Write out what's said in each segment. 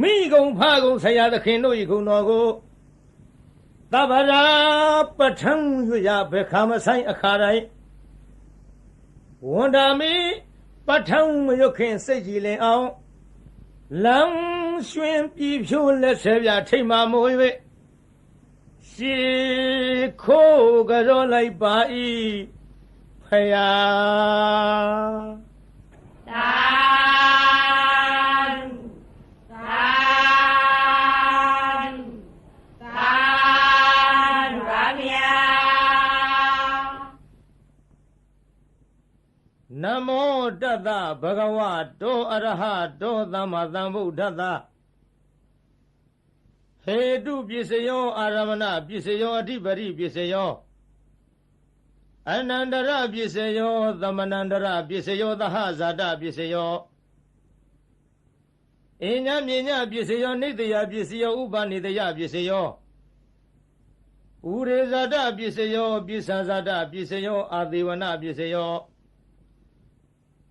မိကုံဖကုံဆရာသခင်တို့ဤကုံတော်ကိုတဗ္ဗရာပဋ္ဌံရွရဘခမဆိုင်အခါတိုင်းဝန္ဒာမိပဋ္ဌံမရွခင်စိတ်ကြည်လင်အောင်လမ်းရွှင်ပြည်ဖြိုးလက်ဆဲပြထိတ်မှမိုး၍ရှေခိုးကြောလိုက်ပါ၏ဖယားသာသာ မောတတ္တဗဂဝတောအရဟတောသမ္မာသမ္ဗုဒ္ဓတ္တဟေတုပစ္စယောအာရမဏပစ္စယောအဓိပရိပစ္စယောအနန္တရပစ္စယောသမနန္တရပစ္စယောသဟဇာတပစ္စယောအညမြညပစ္စယောနိတယပစ္စယောဥပနိတယပစ္စယောဥရေဇာတပစ္စယောပစ္စဇာတပစ္စယောအာသေဝနပစ္စယော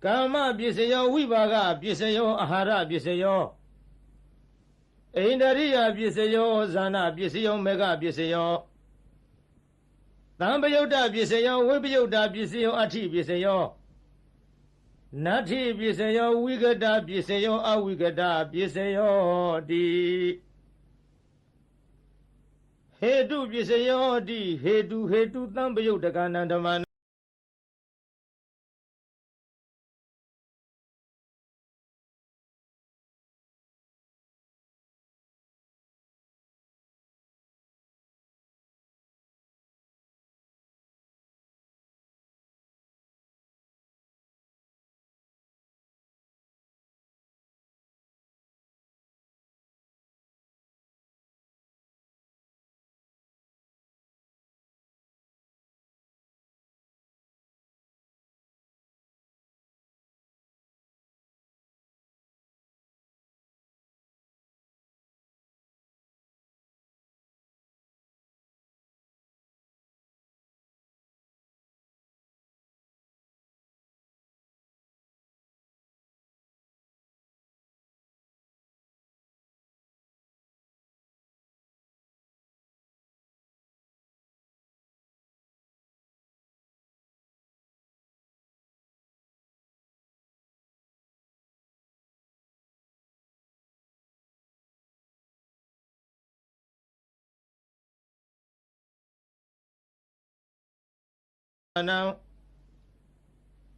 ကာမပစ္စယောဝိပါကပစ္စယောအာဟာရပစ္စယောအိန္ဒရိယပစ္စယောဇာနာပစ္စယောမေဃပစ္စယောသံပယုတ်တပစ္စယောဝိပယုတ်တပစ္စယောအဋ္ဌိပစ္စယောနတ္ထိပစ္စယောဝိကတပစ္စယောအဝိကတပစ္စယောတိဟေတုပစ္စယောတိဟေတုဟေတုသံပယုတ်တကနန္ဓမ္မ နံ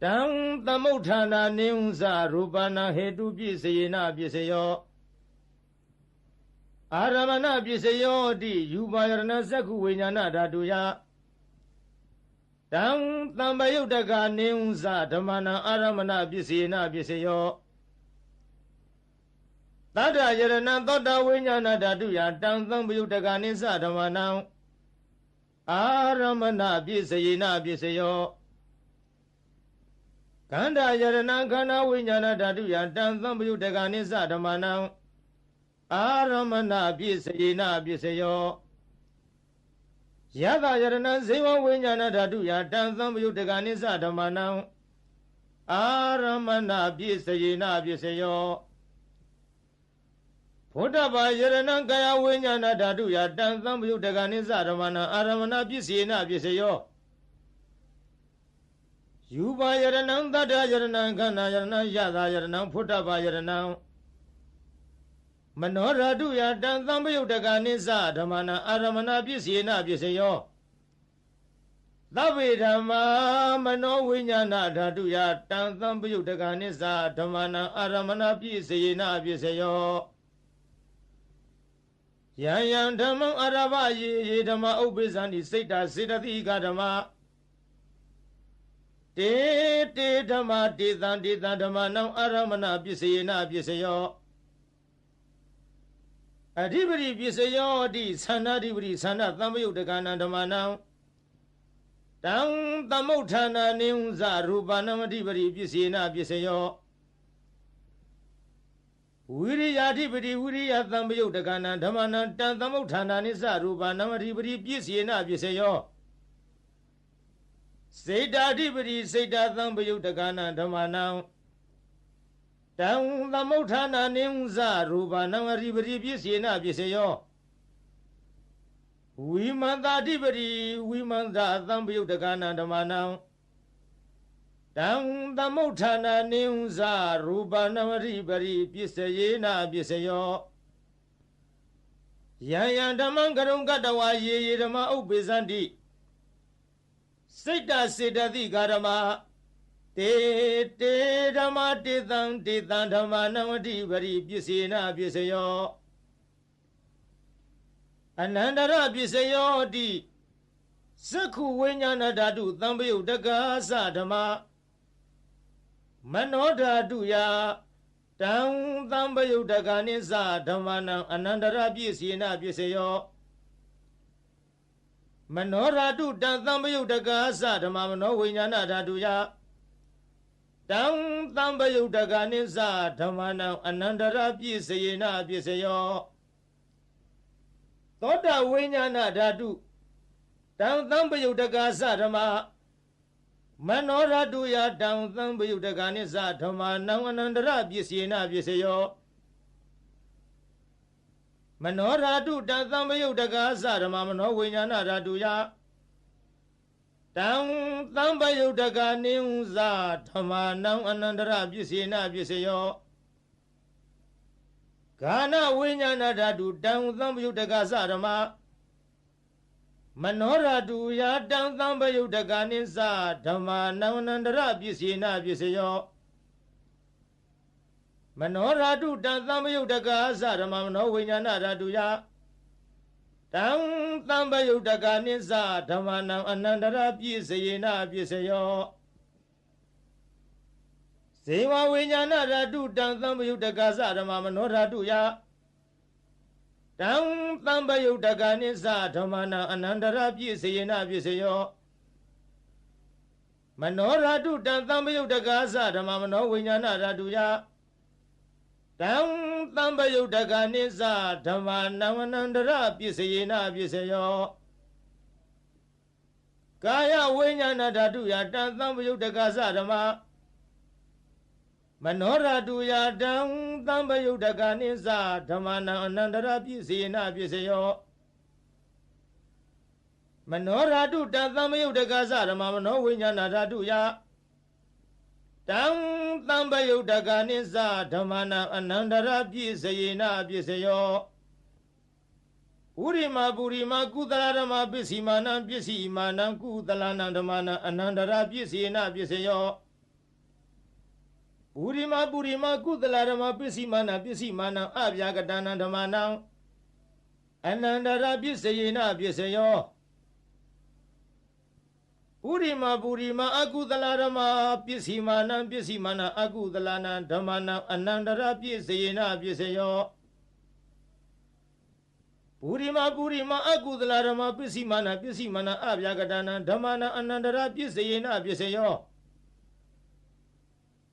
တံသမုဋ္ဌာနာနိဥ္ဇရူပနာဟေတုပစ္စယေနပစ္စယောအာရမဏပစ္စယောတိယူပါယရဏသက္ခုဝိညာဏဓာတုယတံတံပယုတ်တကနိဥ္ဇဓမ္မနာအာရမဏပစ္စယေနပစ္စယောတတ္တယရဏသောတဝိညာဏဓာတုယတံသံပယုတ်တကနိစ္စဓမ္မနံ အာရမဏပစ္စယေနပစ္စယောခန္ဓာယရဏခန္ဓာဝိညာဏဓာတုယတံသံပယုတကနိစ္စဓမ္မနံအာရမဏပစ္စယေနပစ္စယောယတယရဏဇေဝဝိညာဏဓာတုယတံသံပယုတကနိစ္စဓမ္မနံအာရမဏပစ္စယေနပစ္စယော ဘုဒ္ဓဘာယရဏကာယဝိညာဏဓာတုယတံသံပယုတကနိစ္စဓမ္မနံအာရမဏပစ္စယေနပစ္စယောယူပါယရဏံတတ္တယရဏံခန္ဓာယရဏံယသာယရဏံဖုဒ္ဓဘာယရဏံမနောဓာတုယတံသံပယုတကနိစ္စဓမ္မနံအာရမဏပစ္စယေနပစ္စယောသဗ္ဗေဓမ္မာမနောဝိညာဏဓာတုယတံသံပယုတကနိစ္စဓမ္မနံအာရမဏပစ္စယေနပစ္စယော ယံယံဓမ္မံအရဘယေယေဓမ္မဥပ္ပိသန္တိစိတ်တာစေတသိကဓမ္မတေတေဓမ္မတေသံတေသံဓမ္မနံအာရမဏပစ္စယေနပစ္စယောအဓိပတိပစ္စယောတိသန္နာဓိပတိသန္နာသံပယုတ်တကနံဓမ္မနံတံသမုဋ္ဌာနာနိဥ္ဇရူပနံအဓိပတိပစ္စယေနပစ္စယော ဝိရိယာဓိပတိဝိရိယသံပယုတ်တကနံဓမ္မနံတံသမုဋ္ဌာနာနိစ္စရူပနံအဓိပတိပစ္စယေနပစ္စယောစေတာဓိပတိစေတာသံပယုတ်တကနံဓမ္မနံတံသမုဋ္ဌာနာနိဥဇရူပနာအရိပရိပစ္စေနပစ္စယောဝိမန္တာတိပရိဝိမန္တာသံပယုတ်တကနာဓမ္မနံ တံသမုဋ္ဌာနာနိဥဇရူပနာအရိပရိပစ္စေနပစ္စယောယံယံဓမ္မံကရုံကတဝါယေယေဓမ္မဥပ္ပေဇန္တိစိတ်တစေတသိကာဓမ္မတေတေဓမ္မတေတံတေတံဓမ္မနဝတိပရိပစ္စေနပစ္စယောအနန္တရပစ္စယောတိသက္ခုဝိညာဏဓာတုသံပယုတ်တက္ကာသဓမ္မ မနောဓာတုယတံသံပယုတ်တက္ကာနိသဓမ္မနံအနန္တရပစ္စေနပစ္စယောမနောဓာတုတံသံပယုတ်တက္ကာသဓမ္မမနောဝိညာဏဓာတုယတံသံပယုတ်တကနိစ္စဓမ္မနံအနန္တရပြည့်စယေနပြည့်စယောသောတဝိညာဏဓာတုတံသံပယုတ်တကသဓမ္မ မနောရတုယတံသံပယုတ်တကနိစ္စဓမ္မနံအနန္တရပြည့်စယေနပြည့်စယောမနောဓာတုတံသံပယုတ်တကသဓမ္မမနောဝိညာဏဓာတုယတံသံပယုတ်တကနိဥဇဓမ္မာနံအနန္တရပစ္စေနပစ္စယောဂာနဝိညာဏဓာတုတံသံပယုတ်တကသဓမ္မ မနောဓာတုယာတံသံပယုတ်တကနိသဓမ္မာနံအနန္တရပစ္စေနပစ္စယောမနောဓာတုတံသံပယုတ်တကသဓမ္မမနောဝိညာဏဓာတုယာတံသံပယုတ်တကနိစ္စဓမ္မနံအနန္တရပြည့်စယေနပြည့်စယောဇေဝဝိညာဏဓာတုတံသံပယုတ်တကသဓမ္မမနောဓာတုယ တံသံပယုတ်တကနိစ္စဓမ္မနံအနန္တရပြည့်စယေနပြည့်စယောမနောဓာတုတံသံပယုတ်တကသဓမ္မမနောဝိညာဏဓာတုယတံသံပယုတ်တကနိစ္စဓမ္မနံဝနန္တရပစ္စယေနပစ္စယောကာယဝိညာဏဓာတုယတံသံပယုတ်တကသဓမ္မ မနောဓာတုယတံသံပယုတ်တကနိစ္စဓမ္မနံအနန္တရပစ္စယေနပစ္စယောမနောဓာတုတံသံပယုတ်တကသဓမ္မမနောဝိညာဏဓာတုယတံသံပယုတ်တကနိစ္စဓမ္မနာအနန္တရပြည့်စယေနပြည့်စယောဥရိမပုရိမကုသလဓမ္မပစ္စည်းမာနံပစ္စည်းမာနံကုသလနံဓမ္မနာအနန္တရပြည့်စယေနပြည့်စယော ဥရိမပုရိမကုသလဓမ္မပစ္စည်းမာနံပစ္စည်းမာနံအဗျာကတနံဓမ္မနံအနန္တရပြည့်စယေနပြည့်စယောဥရိမပုရိမအကုသလဓမ္မပစ္စည်းမာနံပစ္စည်းမာနံအကုသလနံဓမ္မနံအနန္တရပြည့်စယေနပြည့်စယောပုရိမပုရိမအကုသလဓမ္မပစ္စည်းမာနံပစ္စည်းမာနံအဗျာကတနံဓမ္မနံအနန္တရပြည့်စယေနပြည့်စယော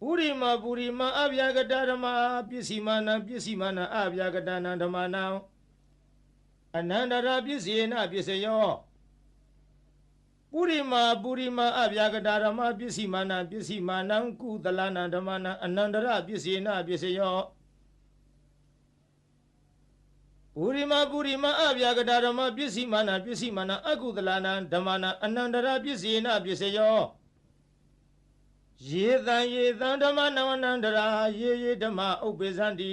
ပုရိမပုရိမအဗျာကတဓမ္မပစ္စည်းမာနံပစ္စည်းမာနံအဗျာကတနံဓမ္မနံအနန္တရပြည့်စယေနပြည့်စယောပုရိမာပုရိမာအဗျာကတာဓမ္မပစ္စည်းမာနပစ္စည်းမာနံကုသလနာဓမ္မနာအနန္တရပစ္စည်းနာပစ္စယောပုရိမာပုရိမာအဗျာကတာဓမ္မပစ္စည်းမာနပစ္စည်းမာနအကုသလနာဓမ္မနာအနန္တရပစ္စည်းနာပစ္စယော ယေတံယေတံဓမ္မနဝနန္တရာယေယေဓမ္မဥပ္ပေဇန္တိ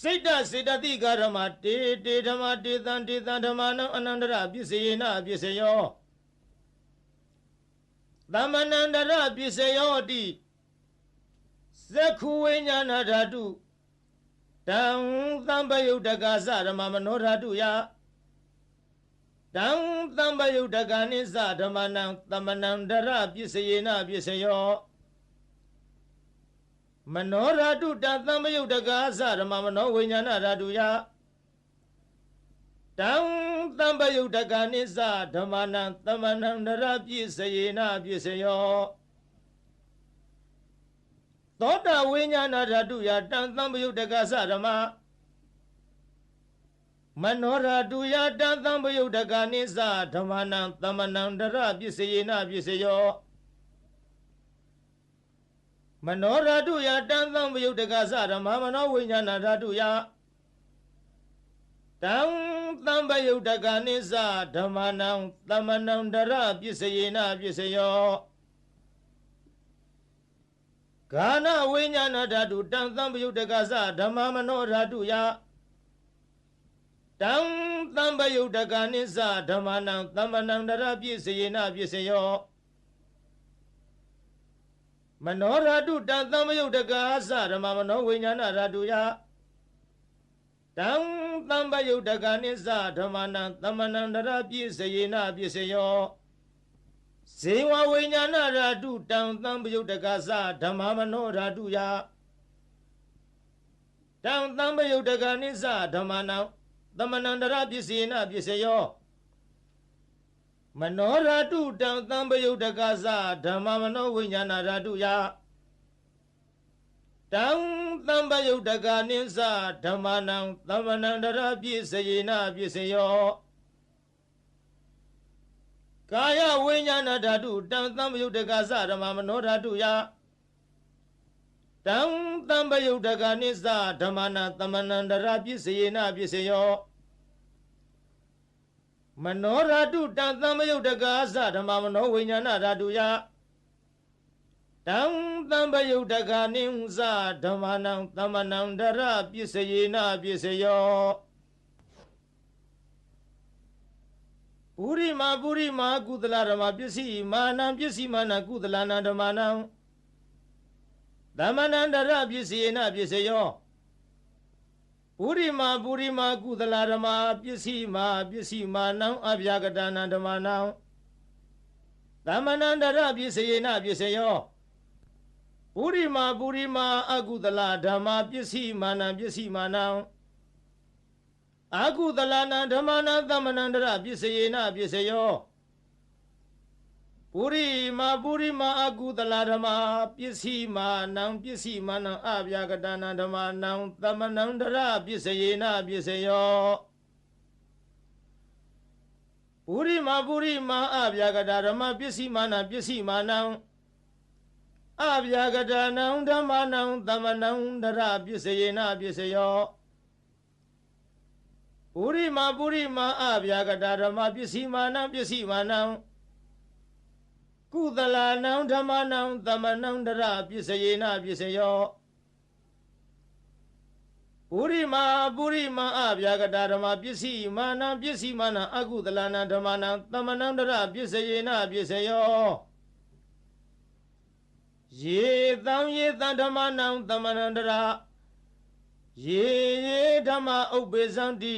စိတ်တစေတသိကဓမ္မတေတေဓမ္မတေတံတေတံဓမ္မနံအနန္တရပစ္စယေနပစ္စယောသမဏန္တရပစ္စယောတိသက္ခုဝိညာဏဓာတုတံသံပယုတ်တကသဓမ္မမနောဓာတုယ တံသံပယုတ်တကနိသဓမ္မနံသမဏန္တရပစ္စယေနပစ္စယောမနောဓာတုတသံမယုတ်တကာသဓမ္မမနောဝိညာဏဓာတုယတံသံပယုတ်တကာနိစ္စဓမ္မနံသမဏန္တရပြည့်စယေနပြည့်စယောသောတာဝိညာဏဓာတုယတံသံပယုတ်တကာသဓမ္မ မနောဓာတုယတံသံပယုတ်တကာနိစ္စဓမ္မနံသမဏန္တရပြည့်စယေနပြည့်စယောမနောဓာတုယတန်သံပယုတ်တကသဓမ္မမနောဝိညာဏဓာတုယတံသံပယုတ်တကနိစ္စဓမ္မနံသမဏံတရပစ္စယေနပစ္စယောဂာနဝိညာဏဓာတုတံသံပယုတ်တကသဓမ္မမနောဓာတုယ တံသံပယုတ်တကနိစ္စဓမ္မနံသမဏံတရပစ္စယေနပစ္စယောမနောဓာတုတံသမယုတ်တကာသဓမ္မမနောဝိညာဏဓာတုယတံသံပယုတ်တကာနိစ္စဓမ္မနံသမဏံတရပြည့်စယေနပြည့်စယောဇေဝဝိညာဏဓာတုတံသံပယုတ်တကာသဓမ္မမနောဓာတုယတံသံပယုတ်တကာနိစ္စဓမ္မနံသ မဏံတရပြည့်စယေနပြည့်စယောမနောဓာတုတံသံပယုတ်တကသဓမ္မမနောဝိညာဏဓာတုယတံသံပယုတ်တကနိစ္စဓမ္မနံသမ္မနံတရပြည့်စယေနပြည့်စယောကာယဝိညာဏဓာတုတံသံပယုတ်တကသဓမ္မမနောဓာတုယတံသံပယုတ်တကနိစ္စဓမ္မနံသမ္မနံတရပြည့်စယေနပြည့်စယော မနောဓာတုတံသမ္မယုတ်တကာသဓမ္မမနောဝိညာဏဓာတုယတံသမ္ပယုတ်တကာနိဥ္စဓမ္မနံသမ္မနံဒရပစ္စယေနပစ္စယောပုရိမာပုရိမာကုသလဓမ္မပစ္စည်းမာနံပစ္စည်းမာနကုသလနာဓမ္မနံသမ္မနံဒရပစ္စယေနပစ္စယော ပုရိမာပုရိမာကုသလဓမ္မာပစ္စည်းမာပစ္စည်းမာနံအဗျာကတနာဓမ္မနံသမဏန္တရပစ္စယေနပစ္စယောပုရိမာပုရိမာအကုသလဓမ္မာပစ္စည်းမာနံပစ္စည်းမာနံအကုသလနံဓမ္မနံသမဏန္တရပစ္စယေနပစ္စယော ပုရိမာပုရိမာအကုသလဓမ္မာပစ္စည်းမာနံပစ္စည်းမာနံအဗျာကတနာဓမ္မနံသမဏန္တရပစ္စယေနပစ္စယောပုရိမာပုရိမာအဗျာကတဓမ္မပစ္စည်းမာနံပစ္စည်းမာနံအဗျာကတနံဓမ္မနံသမဏန္တရပစ္စယေနပစ္စယောပုရိမာပုရိမာအဗျာကတဓမ္မပစ္စည်းမာနံပစ္စည်းမာနံ ကုသလနံဓမ္မနံသမဏံတရပစ္စယေနပစ္စယောပုရိမာပုရိမာအဗျာကတာဓမ္မပစ္စည်းမာနံပစ္စည်းမာနံအကုသလနံဓမ္မနံသမဏံတရပစ္စယေနပစ္စယောယေတံယေတံဓမ္မနံသမဏံတရယေယေဓမ္မဥပ္ပေသံတိ